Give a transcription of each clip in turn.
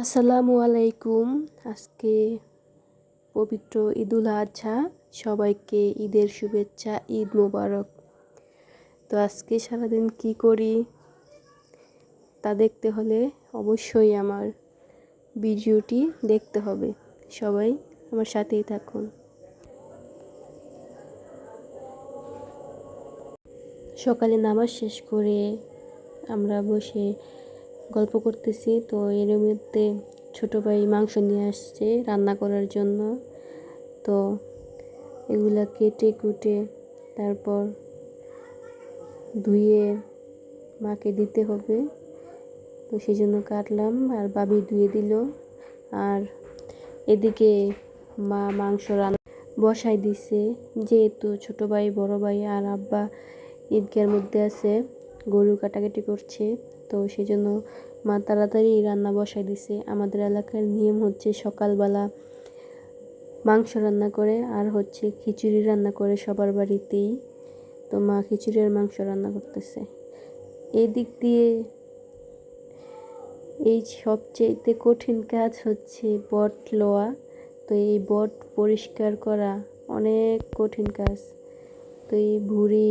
আসসালামু আলাইকুম। আজকে পবিত্র ঈদুল আজহা সবাইকে ঈদের শুভেচ্ছা, ঈদ মোবারক। তো আজকে সারাদিন কি করি তা দেখতে হলে অবশ্যই আমার ভিডিওটি দেখতে হবে। সবাই আমার সাথেই থাকুন। সকালে নামাজ শেষ করে আমরা বসে গল্প করতেছি। তো এর মধ্যে ছোটো ভাই মাংস নিয়ে আসছে রান্না করার জন্য। তো এগুলা কেটে কুটে তারপর ধুয়ে মাকে দিতে হবে। তো সেই জন্য কাটলাম আর বাবি ধুয়ে দিল। আর এদিকে মা মাংস রান্না বসাই দিছে। যেহেতু ছোটো ভাই, বড় ভাই আর আব্বা ঈদগার মধ্যে আছে, গরু কাটাকাটি করছে। তো সেই জন্য মা তাড়াতাড়ি রান্না বসাই দিছে। আমাদের এলাকার নিয়ম হচ্ছে সকালবেলা মাংস রান্না করে, আর হচ্ছে খিচুড়ি রান্না করে সবার বাড়িতেই। তো মা খিচুড়ি আর মাংস রান্না করতেছে। এই দিক দিয়ে এই সবচেয়েতে কঠিন কাজ হচ্ছে বট লোয়া। তো এই বট পরিষ্কার করা অনেক কঠিন কাজ। তো এই ভুড়ি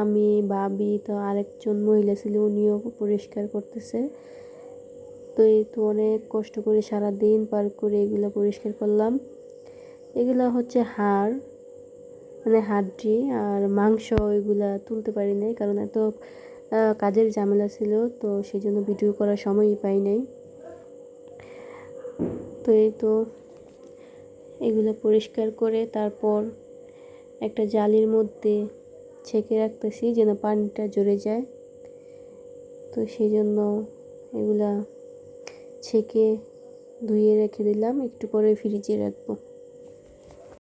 আমি বাবি তো আরেকজন মহিলা ছিল, উনিও পরিষ্কার করতেছে। তো এই তো অনেক কষ্ট করে সারা দিন পার করে এগুলো পরিষ্কার করলাম। এগুলো হচ্ছে হাড় মানে হাড্ডি আর মাংস এগুলা তুলতে পারি নাই কারণ এত কাজের ঝামেলা ছিল, তো সেই জন্য ভিডিও করার সময়ই পাই নাই। তো এই তো এগুলো পরিষ্কার করে তারপর একটা জালির মধ্যে ছেঁকে রাখতেছি যেন পানিটা জড়ে যায়। তো সেই জন্য এগুলা ছেঁকে ধুয়ে রেখে দিলাম। একটু পরে ফ্রিজে রাখব।